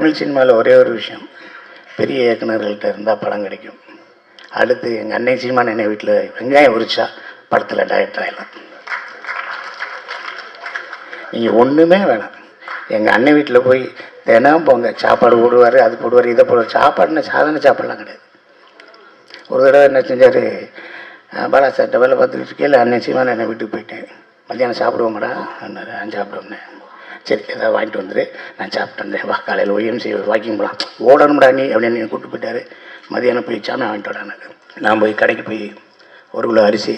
தமிழ் சினிமாவில் ஒரே ஒரு விஷயம். பெரிய இயக்குநர்கள்ட்ட இருந்தால் படம் கிடைக்கும். அடுத்து எங்கள் அன்னை சினிமா என்னை வீட்டில் வெங்காயம் உரிச்சா படத்தில் டைரக்டர் ஆகலாம் நீங்கள் ஒன்றுமே வேணாம். எங்கள் அண்ணன் வீட்டில் போய் தினம் போங்க சாப்பாடு போடுவார் அது போடுவார் இதை போடுவார். சாப்பாடுன்னு சாதாரண சாப்பாடுலாம் கிடையாது. ஒரு தடவை என்ன செஞ்சார் பாலா சார் வேலை பார்த்துக்கிட்டு இருக்கையில் அன்னை சினிமா என்னை வீட்டுக்கு போயிட்டேன். மத்தியானம் சாப்பிடுவோம்டா? அண்ணா நான் சாப்பிடுவோம்னே. சரி ஏதாவது வாங்கிட்டு வந்துரு நான் சாப்பிட்டு வந்தேன். வா காலையில் ஒய்எம்சி வாக்கிங் போகலாம் ஓடணும்டா நீ அப்படின்னு என்னை கூப்பிட்டு போயிட்டாரு. மதியானம் போய் சாமி வாங்கிட்டு வரானாரு நான் போய் கடைக்கு போய் ஒரு கிலோ அரிசி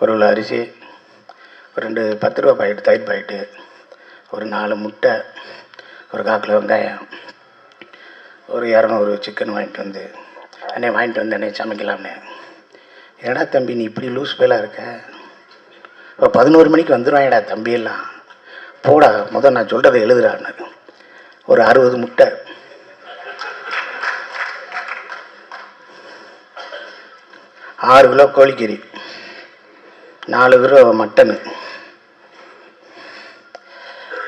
ஒரு கிலோ அரிசி ஒரு ரெண்டு பத்து ரூபா பாயிட்டு தயிர் பாக்கெட்டு ஒரு நாலு முட்டை ஒரு கால் கிலோ வெங்காயம் ஒரு இரநூறு சிக்கன் வாங்கிட்டு வந்து அண்ணே வாங்கிட்டு வந்து அண்ணே சமைக்கலாம்னே. என்னடா தம்பி நீ இப்படி லூஸ் பேலாக இருக்க? இப்போ பதினோரு மணிக்கு வந்துடுவாங்கடா தம்பியெல்லாம் போடா முதல் நான் சொல்கிறத எழுதுறான்னு ஒரு அறுபது முட்டை. ஆறு கிலோ கோழிக்கறி நாலு கிலோ மட்டனு.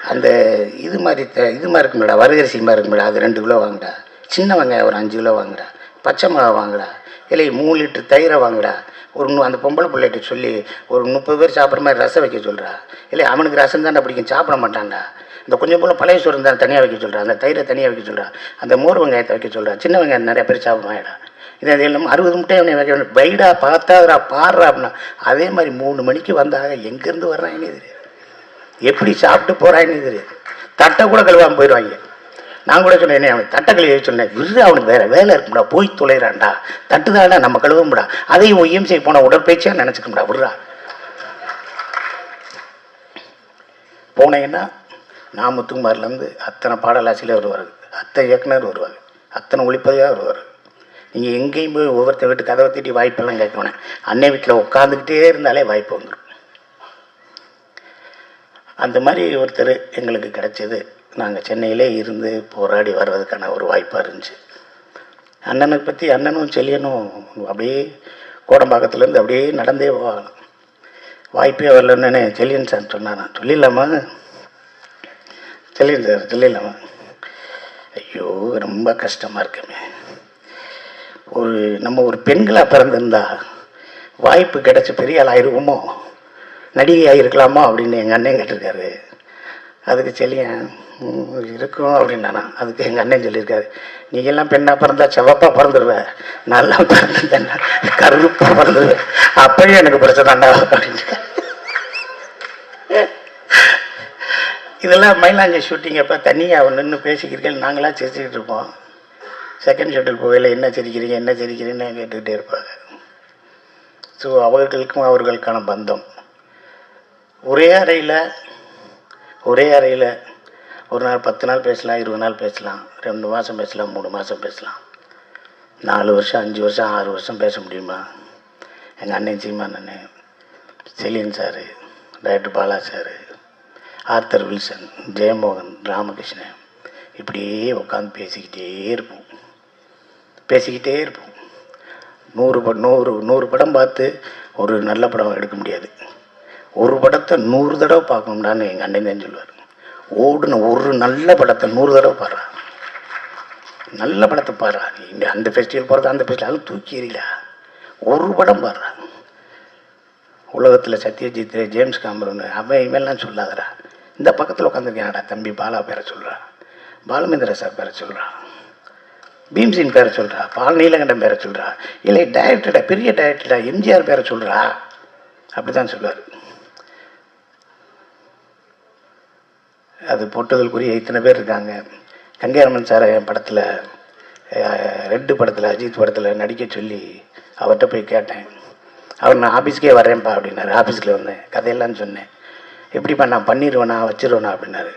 அந்த இது மாதிரி த- இது மாதிரி இருக்கும்டா வரகரிசி மாதிரி இருக்கும்டா அது ரெண்டு கிலோ வாங்குடா. சின்ன வெங்காயம் ஒரு அஞ்சு கிலோ வாங்குடா. பச்சை மிளகா வாங்குடா. இல்லை மூணு லிட்டர் தயிரை வாங்குடா. ஒரு அந்த பொம்பளை பிள்ளைகிட்ட சொல்லி ஒரு முப்பது பேர் சாப்பிட்ற மாதிரி ரசம் வைக்க சொல்கிறா இல்லை அவனுக்கு ரசம் தானே பிடிக்கும் சாப்பிட மாட்டான்டா. இந்த கொஞ்சம் போல் பழைய சோறு தான் தனியாக வைக்க சொல்கிறா அந்த தயிரை தனியாக வைக்க சொல்கிறா அந்த மோர் வெங்காயத்தை வைக்க சொல்கிறா சின்ன வெங்காயம் நிறைய பேர் சாப்பிடுவாங்கடா இதை இல்லாமல் அறுபது முட்டை அவனை வைக்க வேண்டும். வைடா பார்த்தாதரா பாடுறா அப்படின்னா அதே மாதிரி மூணு மணிக்கு வந்தாக எங்கேருந்து வர்றாங்கன்னு தெரியாது. எப்படி சாப்பிட்டு போகிறான்னு தெரியாது. தட்டை கூட கழுவாமல் போயிடுவாங்க. நான் கூட சொன்னேன் என்ன அவன் தட்டை சொன்னேன் விரு அவனுக்கு வேற வேலை இருக்கும்டா போய் தொலைறான்டா தட்டுதாடா நம்ம கழுவும்டா அதையும் ஒய்எம்சி போன உடற்பயிற்சியாக நினச்சிக்கோம்டா விடுறா. போனேன்னா நான் முத்துக்குமார்லேருந்து அத்தனை பாடலாசிரியர் வருவார் அத்தனை இயக்குனர் வருவார் அத்தனை ஒளிப்பதிவாக வருவார். நீங்கள் எங்கேயும் போய் ஒவ்வொருத்தர் வீட்டு கதவை தட்டி வாய்ப்பெல்லாம் கேட்க வேணாம் அன்னை வீட்டில் உட்காந்துக்கிட்டே இருந்தாலே வாய்ப்பு வந்துடும் அந்த மாதிரி ஒருத்தர் எங்களுக்கு கிடச்சிது. நாங்கள் சென்னையிலே இருந்து போராடி வர்றதுக்கான ஒரு வாய்ப்பாக இருந்துச்சு. அண்ணனை பற்றி அண்ணனும் செல்லியனும் அப்படியே கோடம்பாக்கத்துலேருந்து அப்படியே நடந்தே போவாங்க. வாய்ப்பே வரலன்னு செல்லியன் சார் சொன்னானா சொல்லிடலாமா? செல்லியன் சார் சொல்லிடலாமா? ஐயோ ரொம்ப கஷ்டமாக இருக்குமே. ஒரு நம்ம ஒரு பெண்களாக பிறந்திருந்தா வாய்ப்பு கிடச்சி பெரிய ஆள் ஆயிருவோமோ? நடிகை ஆகிருக்கலாமா அப்படின்னு எங்கள் அண்ணன் கேட்டிருக்காரு. அதுக்கு செல்லியன் இருக்கும் அப்படின்னானா. அதுக்கு எங்கள் அண்ணன் சொல்லியிருக்காரு. நீ எல்லாம் பெண்ணாக பிறந்தா செவப்பாக பிறந்துடுவ நல்லா பிறந்தேன் கருப்பாக பிறந்துடுவேன் அப்பயும் எனக்கு பிரச்சனைண்டா அப்படின்னு இதெல்லாம் மயிலாஞ்சி ஷூட்டிங் அப்போ தனியாக நின்று பேசிக்கிறீர்கள் நாங்களாம் சிரிச்சுக்கிட்டு இருப்போம். செகண்ட் ஷெட்யூல் போகையில் என்ன சிரிக்கிறீங்க? என்ன சிரிக்கிறீங்கன்னு கேட்டுக்கிட்டே இருப்பாங்க. ஸோ அவர்களுக்கும் அவர்களுக்கான பந்தம். ஒரே அறையில் ஒரே அறையில் ஒரு நாள் பத்து நாள் பேசலாம் இருபது நாள் பேசலாம் ரெண்டு மாதம் பேசலாம் மூணு மாதம் பேசலாம். நாலு வருஷம் அஞ்சு வருஷம் ஆறு வருஷம் பேச முடியுமா? எங்கள் அண்ணன் சீமான் அண்ணன் Selin sir director Bala sir Arthur Wilson Jeyamohan Ramakrishnan இப்படியே உட்காந்து பேசிக்கிட்டே இருப்போம். பேசிக்கிட்டே இருப்போம். நூறு ப நூறு நூறு படம் பார்த்து ஒரு நல்ல படம் எடுக்க முடியாது. ஒரு படத்தை நூறு தடவை பார்க்கணும்டான்னு எங்கள் அண்ணன் தான் சொல்லுவார். ஓடுன ஒரு நல்ல படத்தை நூறு தடவை பாடுறா. நல்ல படத்தை பாடுறா. நீ இந்த அந்த ஃபெஸ்டிவல் போகிறது அந்த ஃபெஸ்டிவல் அதெல்லாம் தூக்கி எறியல? ஒரு படம் பாடுறா. உலகத்தில் சத்யஜித் ரே, ஜேம்ஸ் காமரன் அவன் இவெல்லாம் சொல்லாதடா. இந்த பக்கத்தில் உட்காந்துருக்கேன்டா தம்பி பாலா பேரை சொல்கிறா பாலமேந்திர சார் பேரை சொல்கிறா பீம்சின் பேரை சொல்கிறா பால் நீலகண்டன் பேரை சொல்கிறா இல்லை டைரக்டர்டா பெரிய டைரக்டர்டா எம்ஜிஆர் பேரை சொல்கிறா அப்படி தான் சொல்லுவார். அது போட்டதற்குரிய இத்தனை பேர் இருக்காங்க. கங்கையரமன் சார் என் படத்தில் ரெட்டு படத்தில் அஜித் படத்தில் நடிக்க சொல்லி அவர்கிட்ட போய் கேட்டேன். அவர் நான் ஆஃபீஸ்க்கே வரேன்ப்பா அப்படின்னாரு. ஆஃபீஸ்க்கு வந்தேன் கதையெல்லாம் சொன்னேன். எப்படிப்பா நான் பண்ணிடுவேனா வச்சிருவேனா அப்படின்னாரு.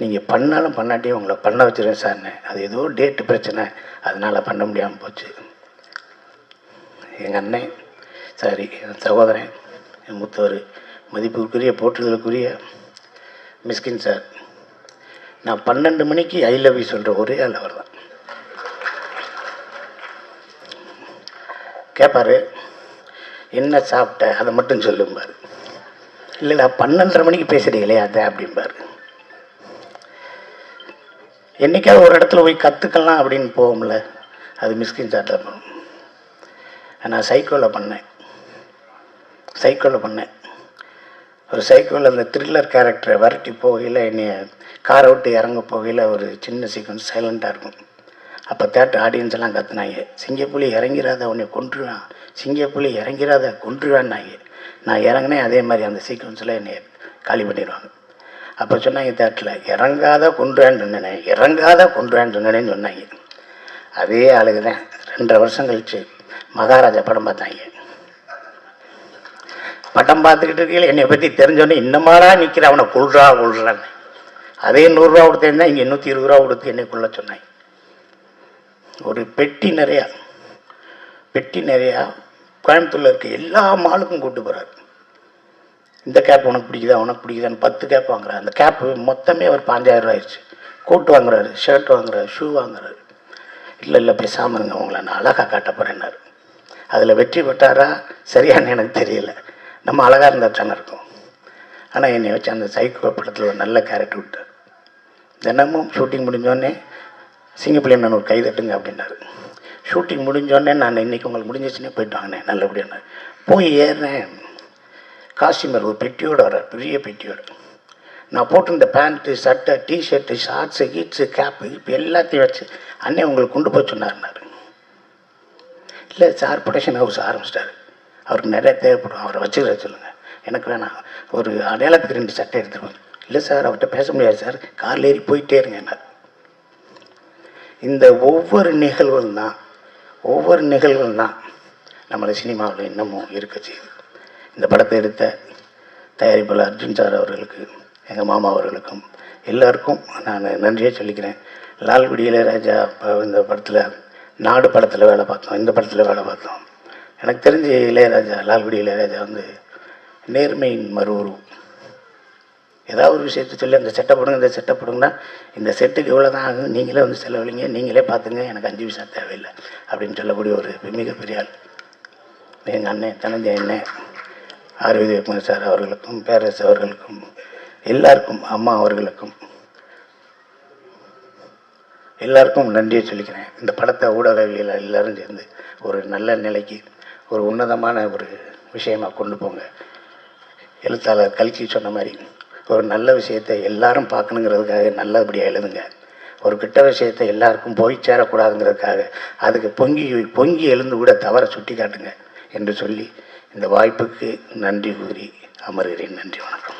நீங்கள் பண்ணாலும் பண்ணாட்டியும் உங்களை பண்ண வச்சுருவேன் சார்னு. அது ஏதோ டேட்டு பிரச்சனை. அதனால் பண்ண முடியாமல் போச்சு. எங்கள் அண்ணன் சாரி என் சகோதரன் என் மூத்தவர் மதிப்புக்குரிய போற்றுதலுக்குரிய மிஸ்கின் சார் நான் பன்னெண்டு மணிக்கு ஐ லவ் யூ சொல்கிற ஒரே ஆள் அவர் தான் கேட்பார் என்ன சாப்பிட்ட அதை மட்டும் சொல்லும்பார். இல்லை இல்லை பன்னெண்டரை மணிக்கு பேசுகிறீங்களே அதை அப்படிம்பார். என்றைக்காவது ஒரு இடத்துல போய் கற்றுக்கலாம் அப்படின்னு போகும்ல அது மிஸ்கின் சாட்டை நான் சைக்கோவில் பண்ணேன். சைக்கோவில் பண்ணேன். ஒரு சைக்கிளில் அந்த த்ரில்லர் கேரக்டரை வரட்டி போகையில் என்னைய காரை விட்டு இறங்க போகையில் ஒரு சின்ன சீக்வன்ஸ் சைலண்ட்டாக இருக்கும். அப்போ தேட்டர் ஆடியன்ஸ் எல்லாம் கற்றுனாங்க சிங்கப்புலி இறங்கிறாத உன்னை கொன்றுவான். சிங்கப்புலி இறங்கிறாத கொன்றுவான்னாங்க. நான் இறங்கினேன் அதே மாதிரி அந்த சீக்வன்ஸில் என்னை காலி பண்ணிடுவாங்க. அப்போ சொன்னாங்க தேட்டரில் இறங்காத கொன்றுவான்னு சொன்னேன் இறங்காத கொன்றுவான்னு சொன்னேன்னு சொன்னாங்க. அதே ஆளுக்கு தான். ரெண்டரை வருஷம் கழிச்சு மகாராஜா படம் பார்த்தாங்க. படம் பார்த்துக்கிட்டு இருக்கீங்க என்னை பற்றி தெரிஞ்சோன்னே இன்னமாடா நிற்கிற அவனை கொள்றா கொள்றான்னு அதே நூறுரூவா கொடுத்தேன்னா இங்கே நூற்றி இருபது ரூபா கொடுத்து என்னை கொள்ள சொன்னாங்க ஒரு பெட்டி நிறையா பெட்டி நிறையா கோயம்புத்தூரில் இருக்க எல்லா மாலுக்கும் கூட்டு போகிறார் இந்த கேப் உனக்கு பிடிக்குதா உனக்கு பிடிக்குதான்னு பத்து கேப் வாங்குறாரு. அந்த கேப்பு மொத்தமே ஒரு பாஞ்சாயிரம் ரூபாயிருச்சு கோட் வாங்குறாரு ஷர்ட் வாங்குறாரு ஷூ வாங்குறாரு. இல்லை இல்லை பேசாமல் இருங்க உங்களை நான் அழகாக காட்ட போகிறேன்னாரு அதில் வெற்றி பெற்றாரா சரியானு எனக்கு தெரியல. நம்ம அழகாக இருந்தால் தானே இருக்கும் ஆனால் என்னை வச்சு அந்த சைக்கோ படத்தில் ஒரு நல்ல கேரக்டர் விட்டார். தினமும் ஷூட்டிங் முடிஞ்சோடனே சிங்கப்பள்ளி நான் ஒரு கை தட்டுங்க அப்படின்னாரு. ஷூட்டிங் முடிஞ்சோடனே நான் இன்றைக்கி உங்களுக்கு முடிஞ்சிச்சுன்னே போயிட்டு வாங்கினேன் நல்லபடியான போய் ஏறினேன் காஸ்டியூமர் ஒரு பெட்டியோடு வர்றார் பெரிய பெட்டியோடு. நான் போட்டிருந்த பேண்ட்டு சட்டை டிஷர்ட்டு ஷார்ட்ஸு கீட்ஸு கேப்பு இப்போ எல்லாத்தையும் வச்சு அண்ணே உங்களுக்கு கொண்டு போய் சொன்னார்னாரு இல்லை சார் ப்ரொடக்ஷன் ஹவுஸ் ஆரம்பிச்சிட்டாரு. அவருக்கு நிறைய தேவைப்படும். அவரை வச்சுக்கிற சொல்லுங்கள் எனக்கு வேணாம். ஒரு அடையாளத்துக்கு ரெண்டு சட்டை எடுத்துருவாங்க இல்லை சார் அவர்கிட்ட பேச முடியாது சார். காரில் ஏறி போயிட்டே இருங்கன்னார் இந்த ஒவ்வொரு நிகழ்வும் தான் ஒவ்வொரு நிகழ்வும் தான் நம்மளை சினிமாவில் இன்னமும் இருக்க செய்யுது. இந்த படத்தை எடுத்த தயாரிப்பாளர் அர்ஜுன் சார் அவர்களுக்கு எங்கள் மாமா அவர்களுக்கும் எல்லாருக்கும் நான் நன்றியே சொல்லிக்கிறேன். லால்குடி இளையராஜா இந்த படத்தில் நாடு படத்தில் வேலை பார்த்தோம். இந்த படத்தில் வேலை பார்த்தோம். எனக்கு தெரிஞ்சு இளையராஜா லால்குடி இளையராஜா வந்து நேர்மையின் மறு ஏதாவது ஒரு விஷயத்தை சொல்லி அந்த செட்டை போடுங்க இந்த செட்டை போடுங்கன்னா இந்த செட்டுக்கு இவ்வளோ தான் ஆகும் நீங்களே வந்து செலவழிங்க நீங்களே பார்த்துங்க எனக்கு அஞ்சு பைசா தேவையில்லை அப்படின்னு சொல்லக்கூடிய ஒரு மிகப்பெரிய ஆள். எங்கள் அண்ணன் தனஞ்சய அண்ணன் ஆரோக்கிய விஜயகுமார் சார் அவர்களுக்கும் பேரரசு அவர்களுக்கும் எல்லாருக்கும் அம்மா அவர்களுக்கும் எல்லாருக்கும் நன்றியை சொல்லிக்கிறேன். இந்த படத்தை ஊடகவியல் எல்லோரும் சேர்ந்து ஒரு நல்ல நிலைக்கு ஒரு உன்னதமான ஒரு விஷயமா கொண்டு போங்க. எழுத்தாளர் கல்கி சொன்ன மாதிரி ஒரு நல்ல விஷயத்தை எல்லாரும் பார்க்கணுங்கிறதுக்காக நல்லபடியாக எழுதுங்க. ஒரு கிட்ட விஷயத்தை எல்லாருக்கும் போய் சேரக்கூடாதுங்கிறதுக்காக அதுக்கு பொங்கி பொங்கி எழுந்து கூட தவற சுட்டி காட்டுங்க என்று சொல்லி இந்த வாய்ப்புக்கு நன்றி கூறி அமர்கிறேன். நன்றி வணக்கம்.